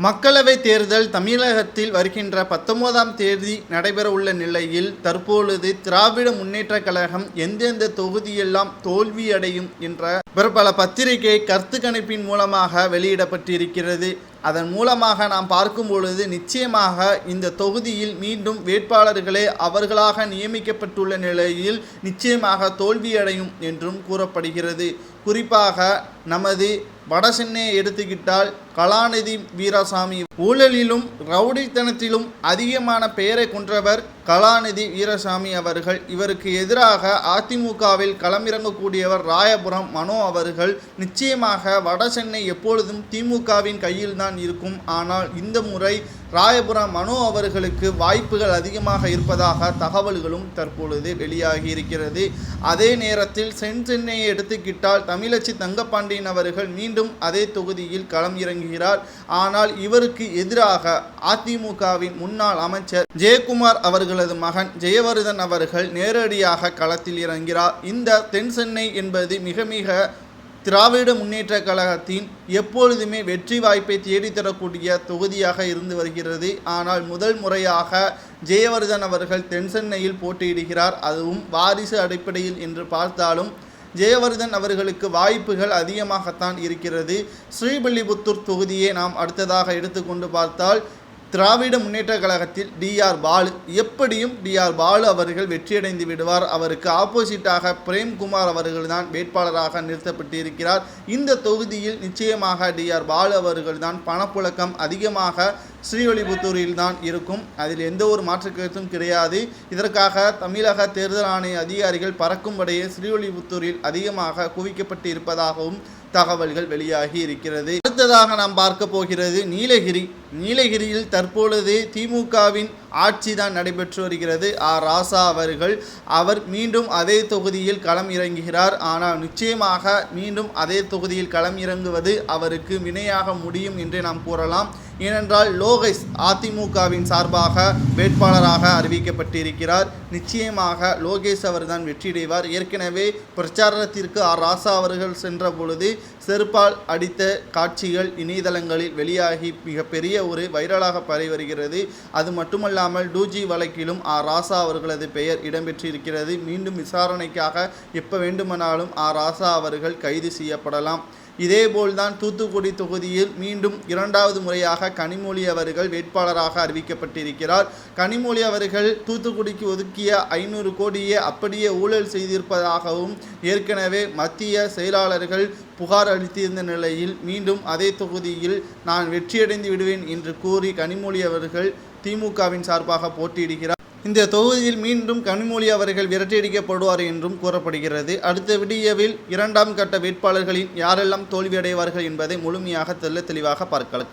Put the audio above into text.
மக்களவை தேர்தல் தமிழகத்தில் வருகின்ற பத்தொன்பதாம் தேதி நடைபெறவுள்ள நிலையில் தற்பொழுது திராவிட முன்னேற்றக் கழகம் எந்தெந்த தொகுதியெல்லாம் தோல்வியடையும் என்ற பல பத்திரிகை கருத்து கணிப்பின் மூலமாக வெளியிடப்பட்டிருக்கிறது. அதன் மூலமாக நாம் பார்க்கும் பொழுது நிச்சயமாக இந்த தொகுதியில் மீண்டும் வேட்பாளர்களே அவர்களாக நியமிக்கப்பட்டுள்ள நிலையில் நிச்சயமாக தோல்வியடையும் என்றும் கூறப்படுகிறது. குறிப்பாக நமது வடசென்னையை எடுத்துக்கிட்டால் கலாநிதி வீராசாமி ஊழலிலும் ரவுடித்தனத்திலும் அதிகமான பெயரை கொன்றவர் கலாநிதி வீரசாமி அவர்கள் இவருக்கு எதிராக அதிமுகவில் களமிறங்கக்கூடியவர் ராயபுரம் மனோ அவர்கள் நிச்சயமாக வடசென்னை எப்பொழுதும் திமுகவின் கையில் தான் இருக்கும். ஆனால் இந்த முறை ராயபுரம் மனோ அவர்களுக்கு வாய்ப்புகள் அதிகமாக இருப்பதாக தகவல்களும் தற்பொழுது வெளியாகி இருக்கிறது. அதே நேரத்தில் சென் சென்னையை எடுத்துக்கிட்டால் தமிழச்சி தங்கப்பாண்டியன் அவர்கள் மீண்டும் அதே தொகுதியில் களம் இறங்குகிறார். ஆனால் இவருக்கு எதிராக அதிமுகவின் முன்னாள் அமைச்சர் ஜெயக்குமார் அவர்கள் அவர்களது மகன் ஜெயவர்தன் அவர்கள் நேரடியாக களத்தில் இறங்கிறார். இந்த தென் சென்னை என்பது மிக மிக திராவிட முன்னேற்ற கழகத்தின் எப்பொழுதுமே வெற்றி வாய்ப்பை தேடித்தரக்கூடிய தொகுதியாக இருந்து வருகிறது. ஆனால் முதல் முறையாக ஜெயவர்தன் அவர்கள் தென் சென்னையில் போட்டியிடுகிறார். அதுவும் வாரிசு அடிப்படையில் என்று பார்த்தாலும் ஜெயவர்தன் அவர்களுக்கு வாய்ப்புகள் அதிகமாகத்தான் இருக்கிறது. ஸ்ரீபல்லிபுத்தூர் தொகுதியை நாம் அடுத்ததாக எடுத்துக்கொண்டு பார்த்தால் திராவிட முன்னேற்ற கழகத்தில் டிஆர் பாலு எப்படியும் டிஆர் பாலு அவர்கள் வெற்றியடைந்து விடுவார். அவருக்கு ஆப்போசிட்டாக பிரேம்குமார் அவர்கள்தான் வேட்பாளராக நிறுத்தப்பட்டிருக்கிறார். இந்த தொகுதியில் நிச்சயமாக டிஆர் பாலு அவர்கள்தான் பணப்புழக்கம் அதிகமாக ஸ்ரீவல்லிபுத்தூரில் தான் இருக்கும். அதில் எந்த ஒரு மாற்று கருத்தும் கிடையாது. இதற்காக தமிழக தேர்தல் ஆணைய அதிகாரிகள் பறக்கும்படியே ஸ்ரீவலிபுத்தூரில் அதிகமாக குவிக்கப்பட்டு இருப்பதாகவும் தகவல்கள் வெளியாகி இருக்கிறது. அடுத்ததாக நாம் பார்க்க போகிறது நீலகிரி. நீலகிரியில் தற்பொழுது திமுகவின் ஆட்சி தான் நடைபெற்று வருகிறது. ஆ. ராசா அவர்கள் அவர் மீண்டும் அதே தொகுதியில் களம் இறங்குகிறார். ஆனால் நிச்சயமாக மீண்டும் அதே தொகுதியில் களம் இறங்குவது அவருக்கு வினையாக முடியும் என்றே நாம் கூறலாம். ஏனென்றால் லோகேஷ் அதிமுகவின் சார்பாக வேட்பாளராக அறிவிக்கப்பட்டிருக்கிறார். நிச்சயமாக லோகேஷ் அவர்தான் வெற்றியடைவார். ஏற்கனவே பிரச்சாரத்திற்கு ஆர் ராசா அவர்கள் சென்ற பொழுது செருப்பால் அடித்த காட்சிகள் இணையதளங்களில் வெளியாகி மிகப்பெரிய ஒரு வைரலாக பரவி வருகிறது அது மட்டுமல்லாமல் டூஜி வழக்கிலும் ஆ ராசா அவர்களது பெயர் இடம்பெற்றிருக்கிறது. மீண்டும் விசாரணைக்காக எப்போ வேண்டுமானாலும் ஆ ராசா அவர்கள் கைது செய்யப்படலாம். இதேபோல்தான் தூத்துக்குடி தொகுதியில் மீண்டும் இரண்டாவது முறையாக கனிமொழி அவர்கள் வேட்பாளராக அறிவிக்கப்பட்டிருக்கிறார். கனிமொழி அவர்கள் தூத்துக்குடிக்கு ஒதுக்கிய ஐநூறு கோடியே அப்படியே ஊழல் செய்திருப்பதாகவும் ஏற்கனவே மத்திய செயலாளர்கள் புகார் அளித்திருந்த நிலையில் மீண்டும் அதே தொகுதியில் நான் வெற்றியடைந்து விடுவேன் என்று கூறி கனிமொழி அவர்கள் திமுகவின் சார்பாக போட்டியிடுகிறார். இந்த தொகுதியில் மீண்டும் கனிமொழி அவர்கள் விரட்டியடிக்கப்படுவார் என்றும் கூறப்படுகிறது. அடுத்த விடியவில் இரண்டாம் கட்ட வேட்பாளர்களின் யாரெல்லாம் தோல்வியடைவார்கள் என்பதை முழுமையாக தெல்ல தெளிவாக பார்க்கலாம்.